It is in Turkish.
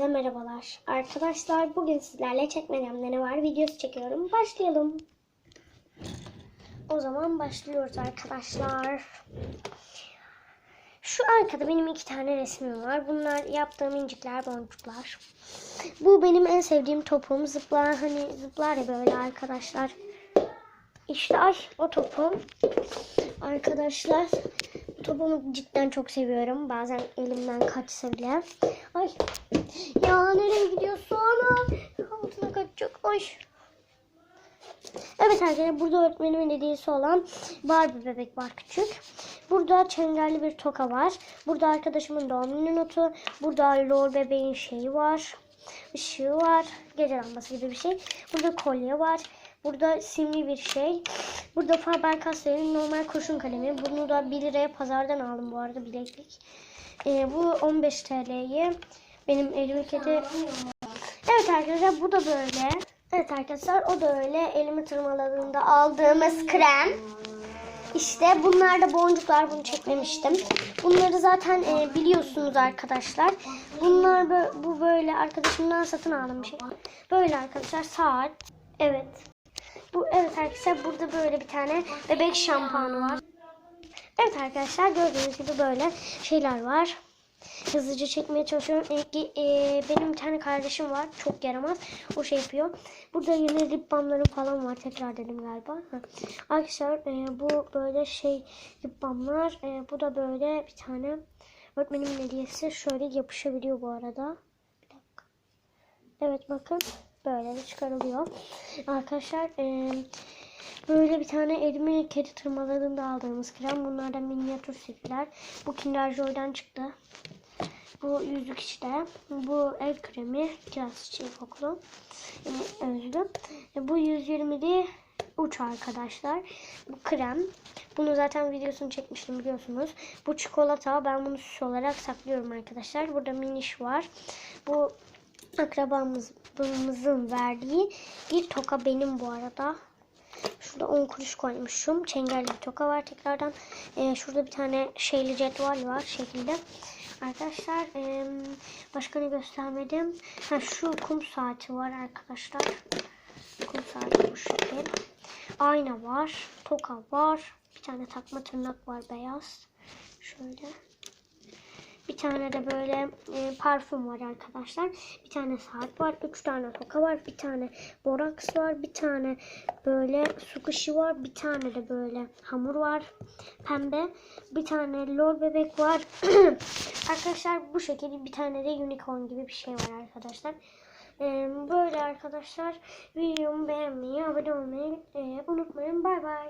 Hepinize merhabalar. Arkadaşlar bugün sizlerle çekmediğimde ne var videosu çekiyorum. Başlayalım. O zaman başlıyoruz arkadaşlar. Şu arkada benim iki tane resmim var. Bunlar yaptığım incikler, boncuklar. Bu benim en sevdiğim topum. Zıplar hani zıplar ya böyle arkadaşlar. İşte ay o topum. Arkadaşlar topumu cidden çok seviyorum. Bazen elimden kaçsa bile. Ay ya nereye gidiyorsun? Altına kaçacak. Ay. Evet arkadaşlar burada öğretmenimin hediyesi olan Barbie bebek var küçük. Burada çengelli bir toka var. Burada arkadaşımın doğum günü notu. Burada lol bebeğin şeyi var. Işığı var. Gece lambası gibi bir şey. Burada kolye var. Burada simli bir şey. Burada Faber-Castell'in normal kurşun kalemi. Bunu da 1 liraya pazardan aldım bu arada bileklik. Ee, bu 15 TL'yi benim elime kedi. Evet arkadaşlar bu da böyle. Evet arkadaşlar o da öyle elimi tırmaladığında aldığımız krem. İşte bunlar da boncuklar bunu çekmemiştim. Bunları zaten e, biliyorsunuz arkadaşlar. Bunlar bu böyle arkadaşımdan satın aldım bir şey. Böyle arkadaşlar saat. Evet. Bu evet arkadaşlar burada böyle bir tane bebek şampuanı var. Evet arkadaşlar gördüğünüz gibi böyle şeyler var. Hızlıca çekmeye çalışıyorum. İlk, e, benim bir tane kardeşim var. Çok yaramaz. O şey yapıyor. Burada yine lip balmlarım falan var. Tekrar dedim galiba. Ha. Arkadaşlar e, bu böyle şey lip balmlar. E, bu da böyle bir tane öğretmenimin hediyesi. Şöyle yapışabiliyor bu arada. Evet bakın. Böyle de çıkarılıyor. Arkadaşlar e, böyle bir tane elime kedi tırmalarında aldığımız krem. Bunlar da minyatür sifler. Bu Kinder Joy'dan çıktı. Bu yüzlük işte. Bu el kremi. Kiraz çiçeği kokulu. E, özlü. E, bu 120'li uç arkadaşlar. Bu krem. Bunu zaten videosunu çekmiştim biliyorsunuz. Bu çikolata. Ben bunu süs olarak saklıyorum arkadaşlar. Burada miniş var. Bu akrabamızın verdiği bir toka benim bu arada. Şurada 10 kuruş koymuşum. Çengelli bir toka var tekrardan. Ee, şurada bir tane şeyli cetvel var şekilde. Arkadaşlar ee, başka ne göstermedim. Ha, şu kum saati var arkadaşlar. Kum saati bu şekil. Ayna var. Toka var. Bir tane takma tırnak var beyaz. Şöyle. Bir tane de böyle e, parfüm var arkadaşlar. Bir tane saat var. Üç tane toka var. Bir tane boraks var. Bir tane böyle su kışı var. Bir tane de böyle hamur var. Pembe. Bir tane lol bebek var. arkadaşlar bu şekilde bir tane de unicorn gibi bir şey var arkadaşlar. E, böyle arkadaşlar videomu beğenmeyi, abone olmayı e, unutmayın. Bay bay.